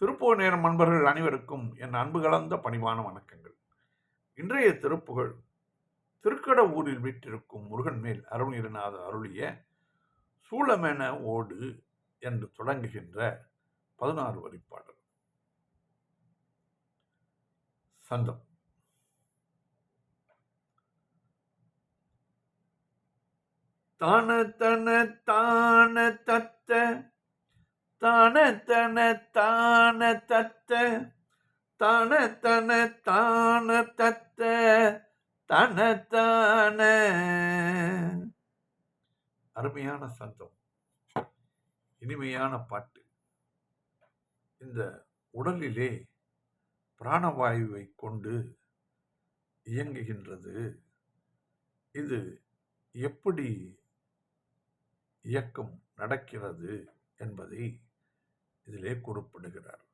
திருப்புக நேரம் அன்பர்கள் அனைவருக்கும் என் அன்பு கலந்த பணிவான வணக்கங்கள். இன்றைய திருப்புகழ் திருக்கட ஊரில் விட்டிருக்கும் முருகன் மேல் அருணிரநாத அருளிய சூளமென ஓடு என்று தொடங்குகின்ற பதினாறு வரிப்பாடல். சந்தம். தான தன தான தத்த தன தன தான தத்த தன தன தான தத்த தன தான. அருமையான சந்தம் இனிமையான பாட்டு. இந்த உடலிலே பிராணவாயுவை கொண்டு இயங்குகின்றது. இது எப்படி இயக்கம் நடக்கிறது என்பதை இதிலே குறிப்பிடுகிறார்.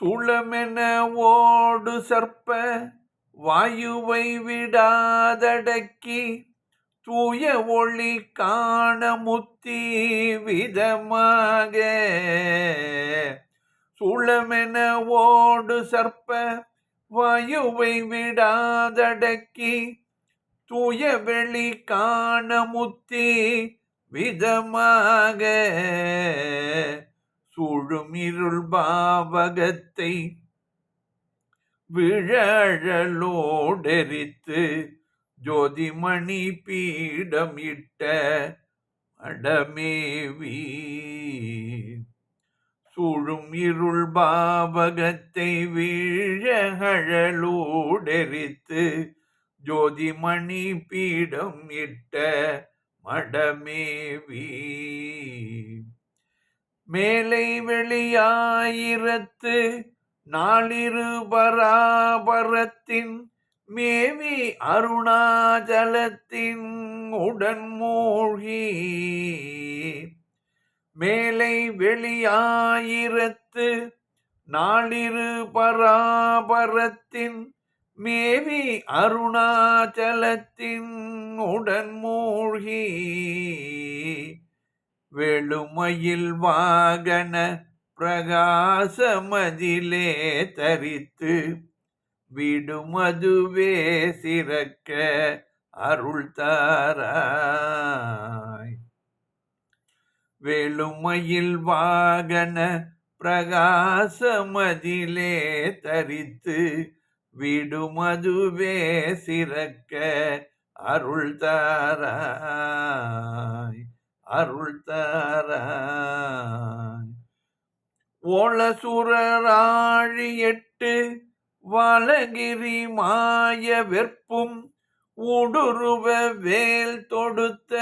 சூளமென ஓடு சர்ப்ப வாயுவை விடாதடக்கி தூய ஒளி காண முத்தி விதமாக. சூளமென ஓடு சர்ப்ப வாயுவை விடாதடக்கி தூய வெளி காண முத்தி விதமாக சூழும் இருள் பாவகத்தை விழழலோடெரித்து ஜோதிமணி பீடமிட்ட அடமேவி சூழும் இருள் பாவகத்தை விழகழலோடெரித்து ஜோதிமணி பீடம் இட்ட மடமேவி மேலை வெளியாயிரத்து நாளிரு பராபரத்தின் மேவி அருணாச்சலத்தின் உடன் மூழ்கி. மேலை வெளியாயிரத்து நாளிரு பராபரத்தின் மேவி அருணாச்சலத்தின் உடன் மூழ்கி வெளுமையில் வாகன பிரகாசமதிலே தரித்து விடுமதுவே சிறக்க அருள் தாராய். வெளுமையில் வாகன பிரகாசமதிலே தரித்து விடுமதுவே சிறக்க அருள் தாராய் அருள் தாராய். ஓளசுரராழி எட்டு வலகிரி மாய வெற்பும் உடுருவ வேல் தொடுத்த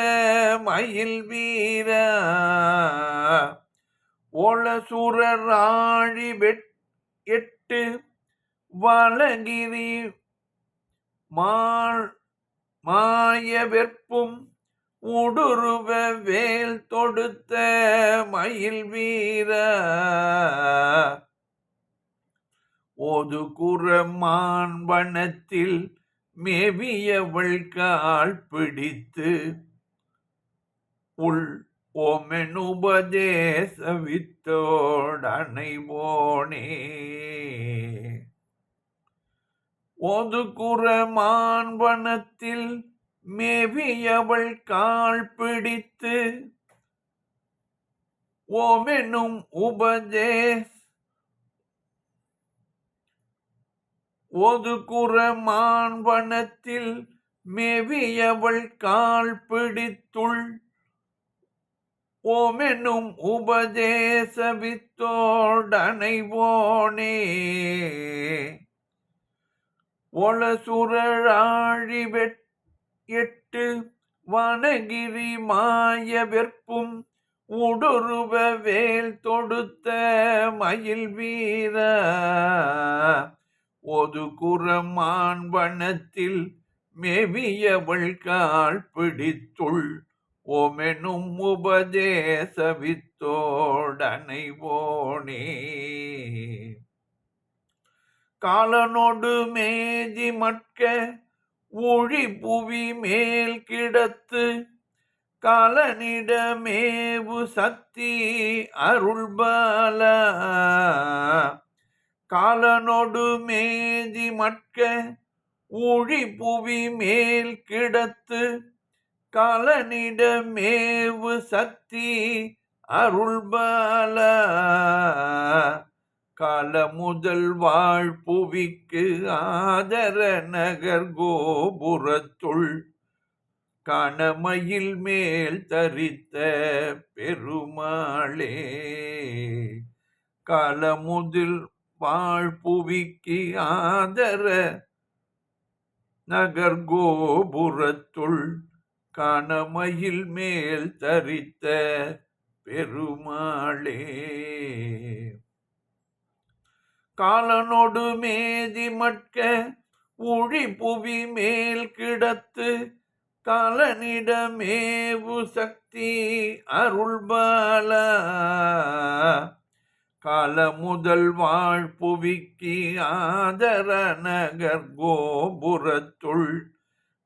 மயில் வீரா. ஓளசுரராழி வெட் எட்டு வலகிரி மாய வெற்பும் உடுருவ வேல் தொடுத்த மயில் வீர. ஓது குரமான் வனத்தில் மேவியவள் கால் பிடித்து உள் ஓமெனுபதேச வித்தோடனை போனே. ஒதுக்குற மான்வனத்தில் மேவியவள் கால் பிடித்து ஓமெனும் உபஜே ஒதுக்குற மான்வனத்தில் மேவியவள் கால் பிடித்துள் ஓமெனும் உபதேசவித்தோடனைவோனே வித்தோடனைவோனே ஒளசுரழாழி எட்டு வனகிரி மாய வெற்பும் உடுருவ வேல் தொடுத்த மயில் வீர. ஒதுகுரமான் வனத்தில் மெவியவள் கால் பிடித்துள் ஓமெனும் உபதேசவித்தோடனைவோனே காலனோடு மேதி மட்க ஒழி புவி மேல் கிடத்து காலனிடமேவு சக்தி அருள்பல. காலனோடு மேதி மட்க ஊழி புவி மேல் கிடத்து காலனிடமேவு சக்தி அருள்பல. கால முதல் வாழ்புவிக்கு ஆதர நகர் கோபுரத்துள் கணமையில் மேல் தரித்த பெருமாளே. கலமுதில் வாழ்புவிக்கு ஆதர நகர் கோபுரத்துள் கணமையில் மேல் தரித்த பெருமாளே. காலனொடு மேதி மட்க உழி புவி மேல் கிடத்து கலனிடமேவு சக்தி அருள்பால. கால முதல் வாழ்புவிக்கு ஆதர நகர் கோபுரத்துள்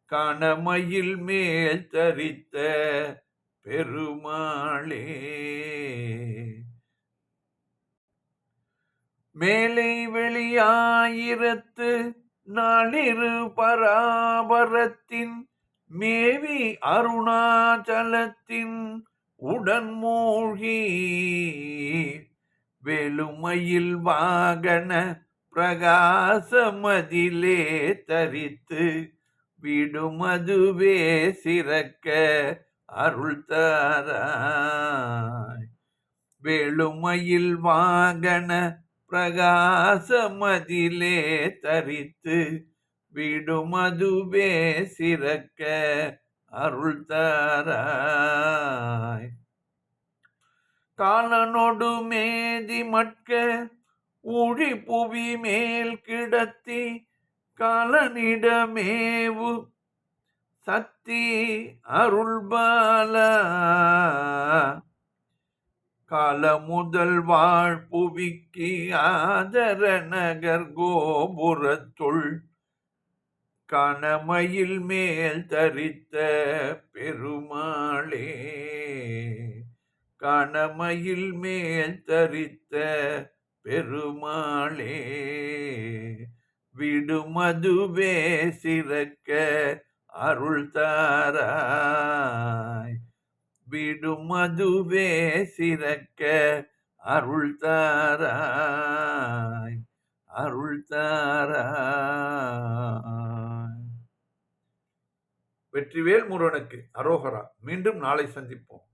கணமையில் மேல் தரித்த பெருமாளே. மேலை வெளியாயிரத்து நாளிரு பராபரத்தின் மேவி அருணாச்சலத்தின் உடன் மூழ்கி வெளுமையில் வாகன பிரகாசமதிலே தரித்து விடுமதுவே சிறக்க அருள் தாராய். வெளுமையில் வாகன பிரகாசமதிலே தரித்து விடுமதுவே சிறக்க அருள் தாராய் காலனொடு மேதி மட்க ஊழி புவி மேல் கிடத்தி காலனிடமேவு சத்தி அருள்பாலா கால முதல் வாழ்புவிக்கு ஆதர நகர் கோபுரத்துள் கணமையில் மேல் தரித்த பெருமாளே. கணமையில் மேல் தரித்த பெருமாளே விடுமதுவே சிறக்க அருள் தாராய். விடுமதுவே சிறக்க அருள் தாராய் அருள் தாராய். வெற்றிவேல் முருகனுக்கு அரோகரா. மீண்டும் நாளை சந்திப்போம்.